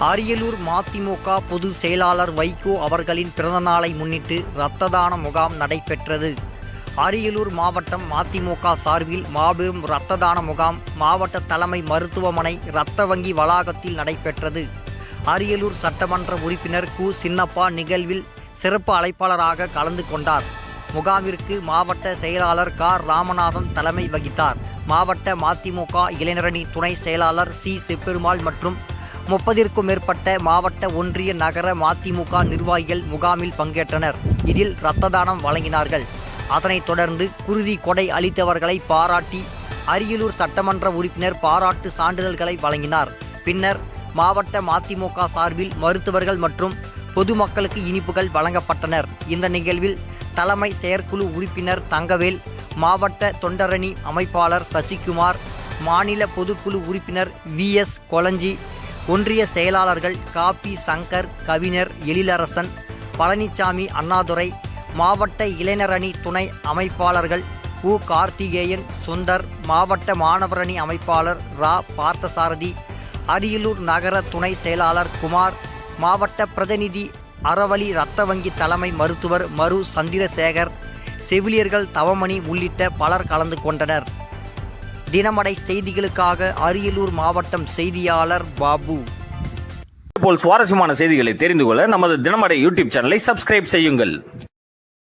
அரியலூர் மதிமுக பொதுச் செயலாளர் வைகோ அவர்களின் பிறந்தநாளை முன்னிட்டு இரத்த தான முகாம் நடைபெற்றது. அரியலூர் மாவட்டம் மதிமுக சார்பில் மாபெரும் இரத்த தான முகாம் மாவட்ட தலைமை மருத்துவமனை இரத்த வங்கி வளாகத்தில் நடைபெற்றது. அரியலூர் சட்டமன்ற உறுப்பினர் கு. சின்னப்பா நிகழ்வில் சிறப்பு அழைப்பாளராக கலந்து கொண்டார். முகாமிற்கு மாவட்ட செயலாளர் கார் ராமநாதன் தலைமை வகித்தார். மாவட்ட மதிமுக இளைஞரணி துணை செயலாளர் சி. செப்பெருமாள் மற்றும் முப்பதிற்கும் மேற்பட்ட மாவட்ட ஒன்றிய நகர மதிமுக நிர்வாகிகள் முகாமில் பங்கேற்றனர். இதில் இரத்த தானம் வழங்கினார்கள். அதனைத் தொடர்ந்து குருதி கொடை அளித்தவர்களை பாராட்டி அரியலூர் சட்டமன்ற உறுப்பினர் பாராட்டு சான்றிதழ்களை வழங்கினார். பின்னர் மாவட்ட மதிமுக சார்பில் மருத்துவர்கள் மற்றும் பொதுமக்களுக்கு இனிப்புகள் வழங்கப்பட்டனர். இந்த நிகழ்வில் தலைமை செயற்குழு உறுப்பினர் தங்கவேல் மாவட்ட தொண்டரணி அமைப்பாளர் சசிகுமார் மாநில பொதுக்குழு உறுப்பினர் வி எஸ் கொளஞ்சி ஒன்றிய செயலாளர்கள் காபி சங்கர் கவிஞர் எழிலரசன் பழனிசாமி அண்ணாதுரை மாவட்ட இளைஞரணி துணை அமைப்பாளர்கள் உ. கார்த்திகேயன் சுந்தர் மாவட்ட மாணவரணி அமைப்பாளர் ரா. பார்த்தசாரதி அரியலூர் நகர துணை செயலாளர் குமார் மாவட்ட பிரதிநிதி அறவழி இரத்த வங்கி தலைமை மருத்துவர் மரு. சந்திரசேகர் செவிலியர்கள் தவமணி உள்ளிட்ட பலர் கலந்து கொண்டனர். தினமடை செய்திகளுக்காக அரியலூர் மாவட்டம் செய்தியாளர் பாபு. போல் சுவாரஸ்யமான செய்திகளை தெரிந்து கொள்ள நமது தினமடை யூடியூப் சேனலை சப்ஸ்கிரைப் செய்யுங்கள்.